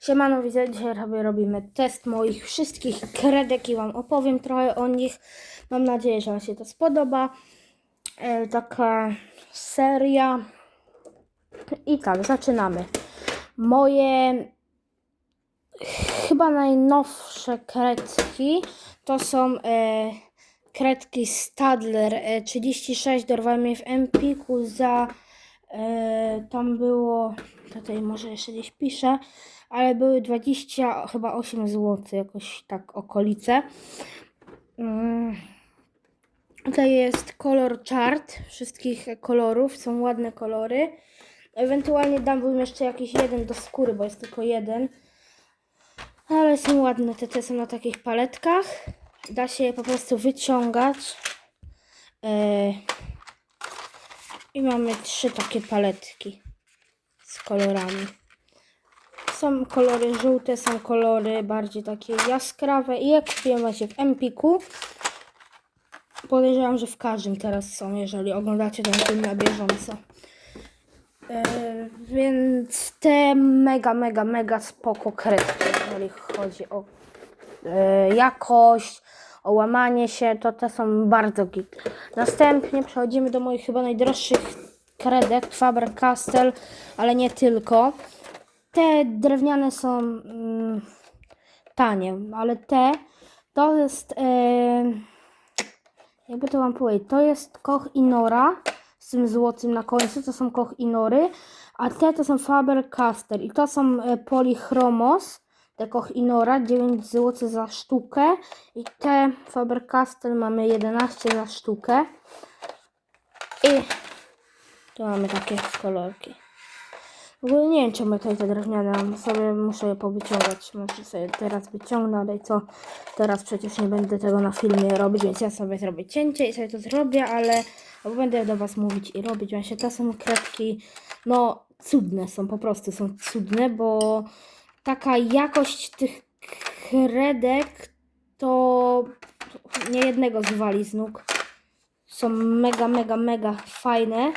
Siemano, widzę, dzisiaj robimy test moich wszystkich kredek i Wam opowiem trochę o nich. Mam nadzieję, że Wam się to spodoba. E, taka seria. I tak, zaczynamy. Moje chyba najnowsze kredki to są e, kredki Stadler e, 36 dorwałem je w Empiku za e, tam było tutaj może jeszcze gdzieś piszę ale były 20 chyba 8 zł jakoś tak okolice mm. tutaj jest kolor chart wszystkich kolorów są ładne kolory ewentualnie dam wam jeszcze jakiś jeden do skóry bo jest tylko jeden ale są ładne, te, te są na takich paletkach. Da się je po prostu wyciągać. E, I mamy trzy takie paletki z kolorami. Są kolory żółte, są kolory bardziej takie jaskrawe. I jak kupiłem właśnie w Empiku, podejrzewam, że w każdym teraz są, jeżeli oglądacie ten film na bieżąco. E, więc te mega, mega, mega spoko kredki, jeżeli chodzi o e, jakość, o łamanie się, to te są bardzo git. Następnie przechodzimy do moich chyba najdroższych kredek, Faber-Castell, ale nie tylko. Te drewniane są mm, tanie, ale te to jest e, jakby to wam powiedzieć, to jest Koch i Nora z tym złotym na końcu, to są Koch i Nory, a te to są Faber-Castell i to są e, Polychromos, te Koch i Nora, 9 zł za sztukę i te Faber-Castell mamy 11 za sztukę i tu mamy takie kolorki. W ogóle nie wiem czemu tutaj te drewniane mam, sobie muszę je powyciągać, może sobie teraz wyciągnę, ale co, teraz przecież nie będę tego na filmie robić, więc ja sobie zrobię cięcie i sobie to zrobię, ale bo będę do Was mówić i robić. Właśnie te są kredki, no cudne są, po prostu są cudne, bo taka jakość tych kredek to nie jednego zwali z nóg. Są mega, mega, mega fajne.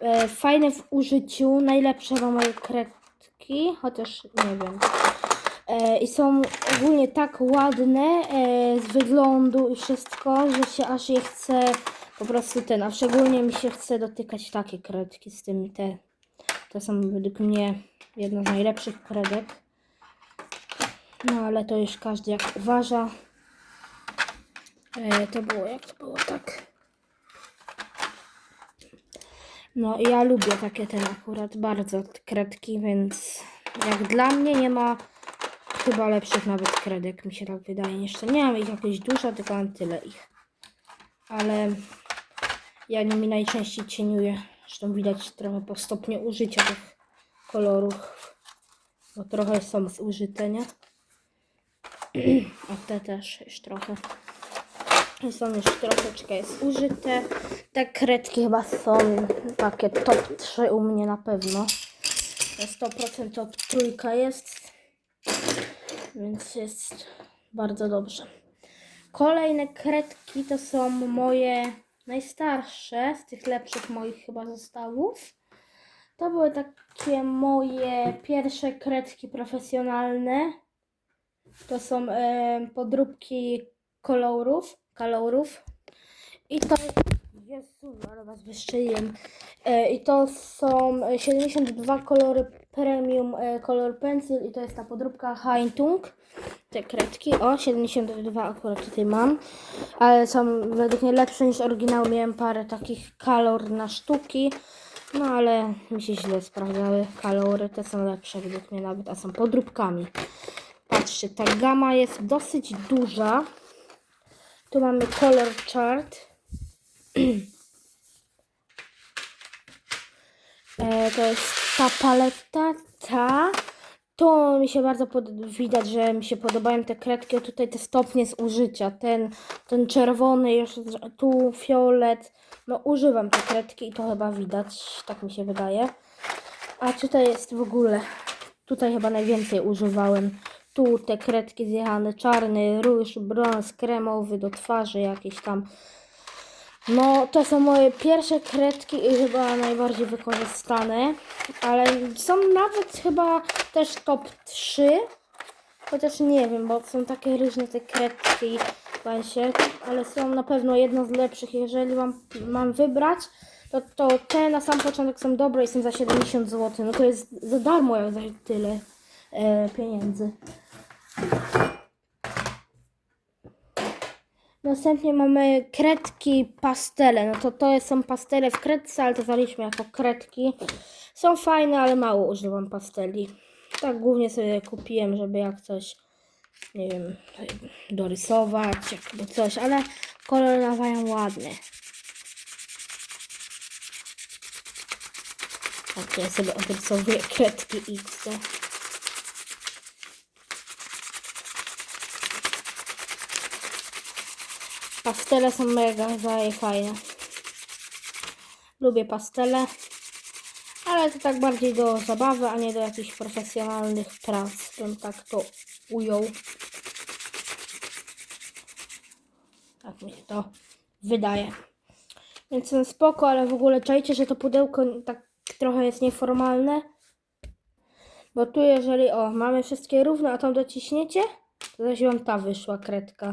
E, fajne w użyciu, najlepsze na moje kredki, chociaż nie wiem. E, I są ogólnie tak ładne e, z wyglądu i wszystko, że się aż je chce po prostu ten, a szczególnie mi się chce dotykać takie kredki z tym te. To są według mnie jedna z najlepszych kredek. No ale to już każdy jak uważa. E, to było jak to było tak. No ja lubię takie ten akurat bardzo kredki, więc jak dla mnie nie ma chyba lepszych nawet kredek, mi się tak wydaje. Jeszcze nie mam ich jakieś dużo, tylko mam tyle ich. Ale ja nimi najczęściej cieniuję. Zresztą widać trochę po stopniu użycia tych kolorów. Bo trochę są zużyte, nie? A te też już trochę. Są już troszeczkę jest użyte. Te kredki chyba są takie top 3 u mnie na pewno. 100% top trójka jest. Więc jest bardzo dobrze. Kolejne kredki to są moje najstarsze z tych lepszych moich chyba zestawów. To były takie moje pierwsze kredki profesjonalne. To są e, podróbki kolorów, kolorów. I to Jezu, ale was wyszczyliłem. E, I to są 72 kolory premium e, color pencil i to jest ta podróbka Heintung. Te kredki, o 72 akurat tutaj mam, ale są według mnie lepsze niż oryginał. Miałem parę takich kolor na sztuki, no ale mi się źle sprawdzały kalory, te są lepsze według mnie nawet, a są podróbkami. Patrzcie, ta gama jest dosyć duża. Tu mamy color chart. E, to jest ta paleta, ta. To mi się bardzo widać, że mi się podobają te kredki, a tutaj te stopnie z użycia. Ten, ten czerwony, jeszcze tu fiolet. No używam te kredki i to chyba widać, tak mi się wydaje. A tutaj jest w ogóle, tutaj chyba najwięcej używałem. Tu te kredki zjechane, czarny, róż, brąz, kremowy do twarzy jakieś tam. No, to są moje pierwsze kredki i chyba najbardziej wykorzystane, ale są nawet chyba też top 3, chociaż nie wiem, bo są takie różne te kredki się, ale są na pewno jedno z lepszych. Jeżeli mam, mam wybrać, to, to te na sam początek są dobre i są za 70 zł. No to jest za darmo jak za tyle pieniędzy. Następnie mamy kredki pastele. No to to są pastele w kredce, ale to zaliczmy jako kredki. Są fajne, ale mało używam pasteli. Tak głównie sobie kupiłem, żeby jak coś, nie wiem, dorysować, jakby coś, ale kolory nawają ładne. Tak, ja sobie odrysowuję kredki X. Pastele są mega fajne. Lubię pastele, ale to tak bardziej do zabawy, a nie do jakichś profesjonalnych prac, bym tak to ujął. Tak mi się to wydaje. Więc no spoko, ale w ogóle czajcie, że to pudełko tak trochę jest nieformalne. Bo tu jeżeli, o, mamy wszystkie równe, a tam dociśniecie, to zaś wam ta wyszła kredka.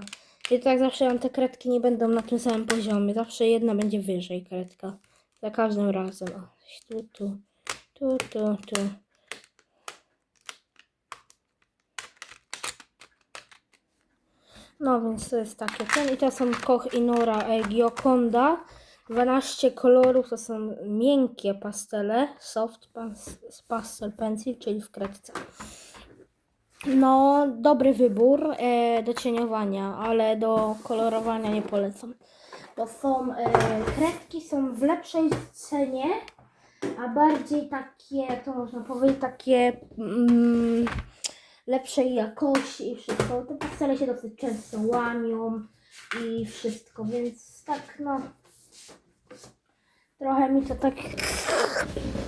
I tak zawsze wam te kredki nie będą na tym samym poziomie. Zawsze jedna będzie wyżej kredka. Za każdym razem. O, tu, tu, tu, tu, tu. No więc to jest takie ten. I to są Koch i Nora Gioconda. 12 kolorów to są miękkie pastele. Soft pas, pastel pencil, czyli w kredce. No, dobry wybór e, do cieniowania, ale do kolorowania nie polecam. Bo są e, kredki są w lepszej cenie, a bardziej takie, to można powiedzieć, takie mm, lepszej jakości i wszystko. Te pastele się dosyć często łamią i wszystko, więc tak no trochę mi to tak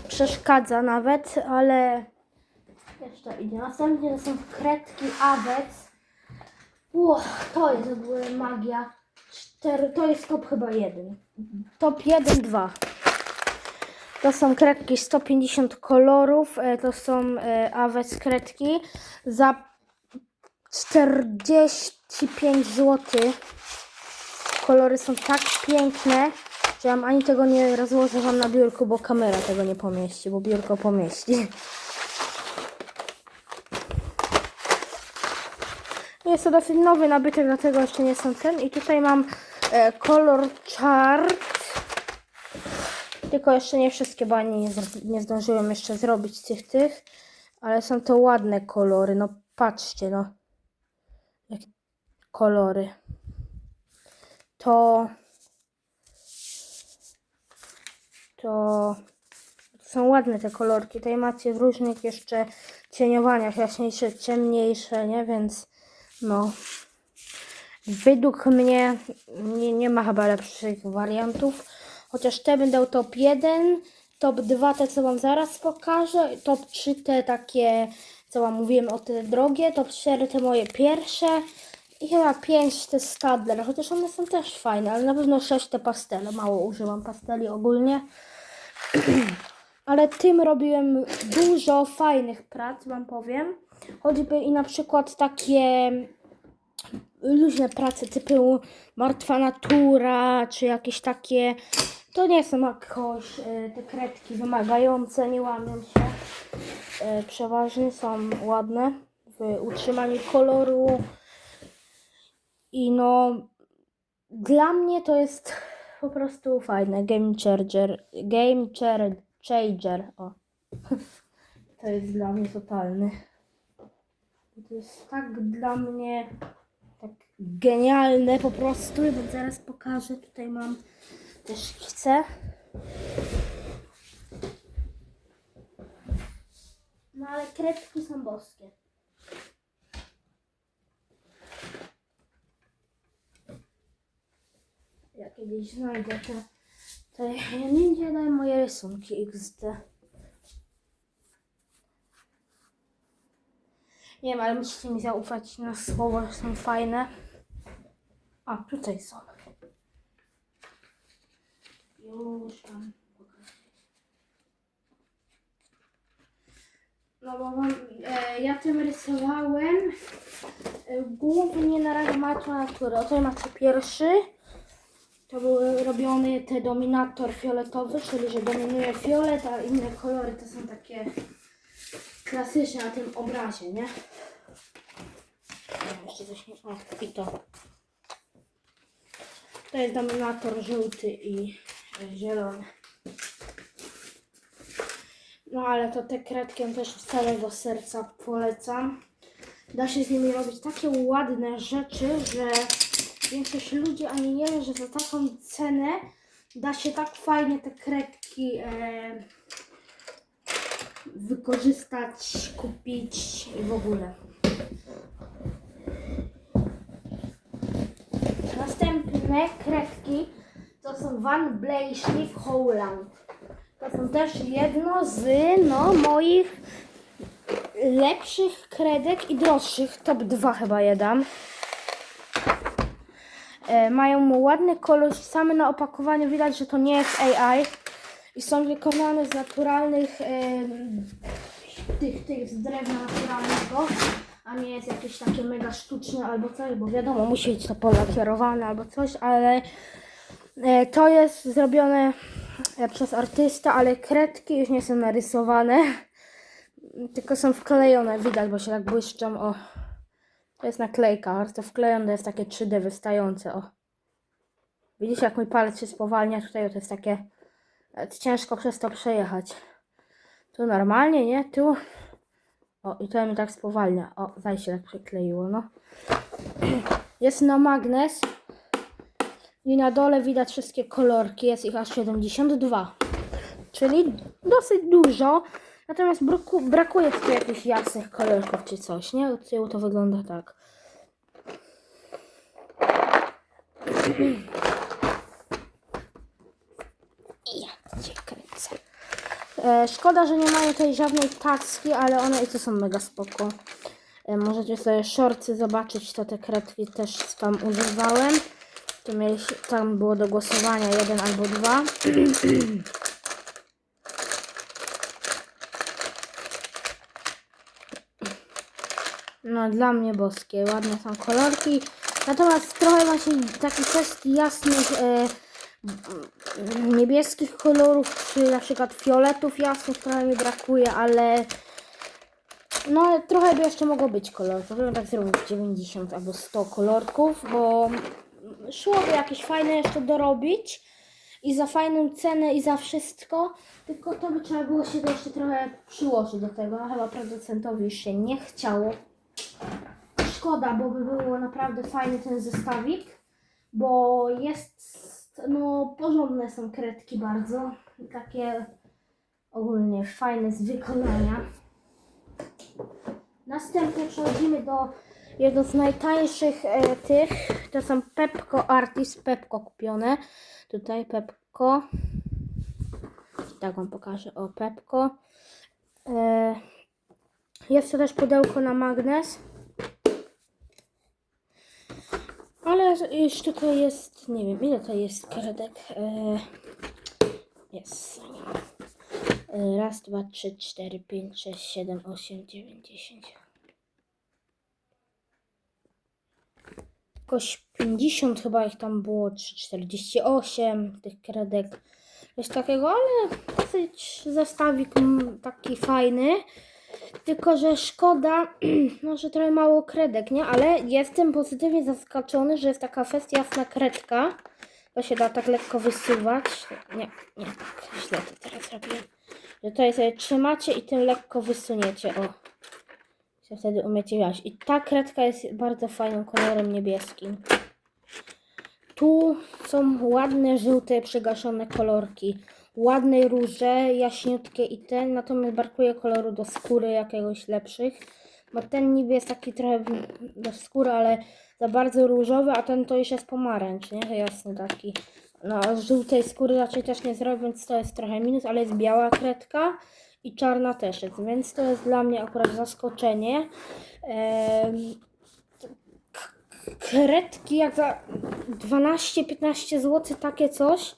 przeszkadza nawet, ale jeszcze idzie. Następnie to są kredki Abec. Ło, to jest w ogóle magia. Cztery, to jest top chyba jeden. Top 1, 2. To są kredki 150 kolorów. e, To są e, Aves kredki za 45 zł. Kolory są tak piękne, że ja ani tego nie rozłożę wam na biurku, bo kamera tego nie pomieści, bo biurko pomieści. Jest to dosyć nowy nabytek, dlatego jeszcze nie są ten. I tutaj mam e, kolor chart. Tylko jeszcze nie wszystkie, bo ani nie, nie zdążyłem jeszcze zrobić tych tych. Ale są to ładne kolory. No patrzcie, no. Jakie kolory. To... To... Są ładne te kolorki. Tutaj macie w różnych jeszcze cieniowaniach, jaśniejsze, ciemniejsze, nie? Więc no. Według mnie nie, nie ma chyba lepszych wariantów. Chociaż te będą top 1, top 2 te co wam zaraz pokażę, top 3 te takie co wam mówiłem o te drogie, top 4 te moje pierwsze i chyba 5 te Stadler, chociaż one są też fajne, ale na pewno 6 te pastele, mało używam pasteli ogólnie. Ale tym robiłem dużo fajnych prac, wam powiem. Choćby i na przykład takie luźne prace typu Martwa Natura, czy jakieś takie, to nie są jakoś e, te kredki wymagające, nie łamią się. E, przeważnie są ładne w utrzymaniu koloru. I no, dla mnie to jest po prostu fajne. Game changer. Game changer. changer. O. To jest dla mnie totalny. To jest tak dla mnie tak genialne po prostu. Bo zaraz pokażę. Tutaj mam też chcę. No ale kredki są boskie. Ja kiedyś znajdę te, te ja nie wiem gdzie daję moje rysunki XD. Nie wiem, ale musicie mi zaufać na słowo, są fajne. A, tutaj są. Już pokażę. No bo e, ja tym rysowałem e, głównie na razie macie natury. Oto macie pierwszy. To był robiony te dominator fioletowy, czyli że dominuje fiolet, a inne kolory to są takie klasyczne na tym obrazie, nie? Jeszcze coś nie... O, i to. To jest dominator żółty i zielony. No ale to te kredki on też z całego serca polecam. Da się z nimi robić takie ładne rzeczy, że większość ludzi ani nie wie, że za taką cenę da się tak fajnie te kredki e, wykorzystać, kupić i w ogóle. Następne kredki to są Van Bleishliff Holland. To są też jedno z no, moich lepszych kredek i droższych. Top 2 chyba je dam. E, mają ładny kolor, same na opakowaniu widać, że to nie jest AI. I są wykonane z naturalnych tych, tych z drewna naturalnego, a nie jest jakieś takie mega sztuczne albo coś, bo wiadomo, musi być to polakierowane albo coś, ale e, to jest zrobione e, przez artysta, ale kredki już nie są narysowane, tylko są wklejone, widać, bo się tak błyszczą, o. To jest naklejka, to wklejone jest takie 3D wystające, o. Widzicie, jak mój palec się spowalnia, tutaj to jest takie, ciężko przez to przejechać. Tu normalnie, nie? Tu. O, i to mi tak spowalnia. O, zaj się tak przykleiło, no. Jest na magnes. I na dole widać wszystkie kolorki. Jest ich aż 72. Czyli dosyć dużo. Natomiast braku, brakuje tutaj jakichś jasnych kolorków czy coś, nie? Od tyłu to wygląda tak. I ja cię kręcę. E, szkoda, że nie mają tutaj żadnej tacki, ale one i to są mega spoko. E, możecie sobie shorty zobaczyć, to te kredki też tam używałem. Tu mieliście, tam było do głosowania jeden albo dwa. No dla mnie boskie, ładne są kolorki. Natomiast trochę się takich kwestii jasnych niebieskich kolorów, czy na przykład fioletów jasnych trochę mi brakuje, ale no trochę by jeszcze mogło być kolorów. Bym tak zrobić 90 albo 100 kolorków, bo szłoby jakieś fajne jeszcze dorobić i za fajną cenę i za wszystko, tylko to by trzeba było się to jeszcze trochę przyłożyć do tego, a chyba producentowi już się nie chciało. Szkoda, bo by było naprawdę fajny ten zestawik, bo jest, no porządne są kredki bardzo, takie ogólnie fajne z wykonania. Następnie przechodzimy do jednego z najtańszych e, tych. To są Pepco Artist, Pepco kupione. Tutaj Pepco. Tak wam pokażę. O, Pepco. E, jest to też pudełko na magnes. To jest, nie wiem ile to jest kredek. E, jest. E, Raz, dwa, trzy, cztery, pięć, sześć, siedem, osiem, dziewięć, dziesięć. Jakoś 50 chyba ich tam było, czy 48 tych kredek. Coś takiego, ale dosyć zestawik taki fajny. Tylko, że szkoda, no, że trochę mało kredek, nie? Ale jestem pozytywnie zaskoczony, że jest taka fest jasna kredka. To się da tak lekko wysuwać. Nie, nie, źle to teraz robię. Że tutaj sobie trzymacie i tym lekko wysuniecie, o. Się wtedy umiecie wziąć. I ta kredka jest bardzo fajnym kolorem niebieskim. Tu są ładne, żółte, przygaszone kolorki. Ładne róże, jaśniutkie i ten, natomiast brakuje koloru do skóry jakiegoś lepszych. Bo ten niby jest taki trochę do skóry, ale za bardzo różowy, a ten to już jest pomarańcz, nie? Jasny taki. No, z żółtej skóry raczej też nie zrobię, więc to jest trochę minus, ale jest biała kredka i czarna też jest, więc to jest dla mnie akurat zaskoczenie. Kredki jak za 12-15 zł takie coś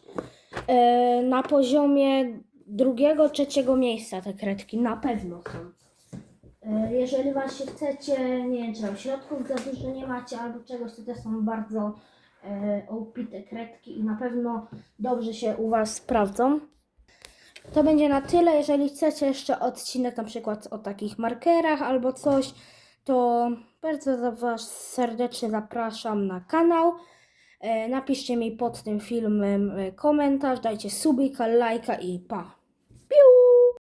na poziomie drugiego, trzeciego miejsca te kredki, na pewno są. E, Jeżeli właśnie chcecie, nie wiem, czy tam środków za dużo nie macie albo czegoś, to też są bardzo e, opite kredki i na pewno dobrze się u Was sprawdzą. To będzie na tyle. Jeżeli chcecie jeszcze odcinek na przykład o takich markerach albo coś, to bardzo Was serdecznie zapraszam na kanał. E, napiszcie mi pod tym filmem e, komentarz, dajcie subika, lajka i pa! Piu!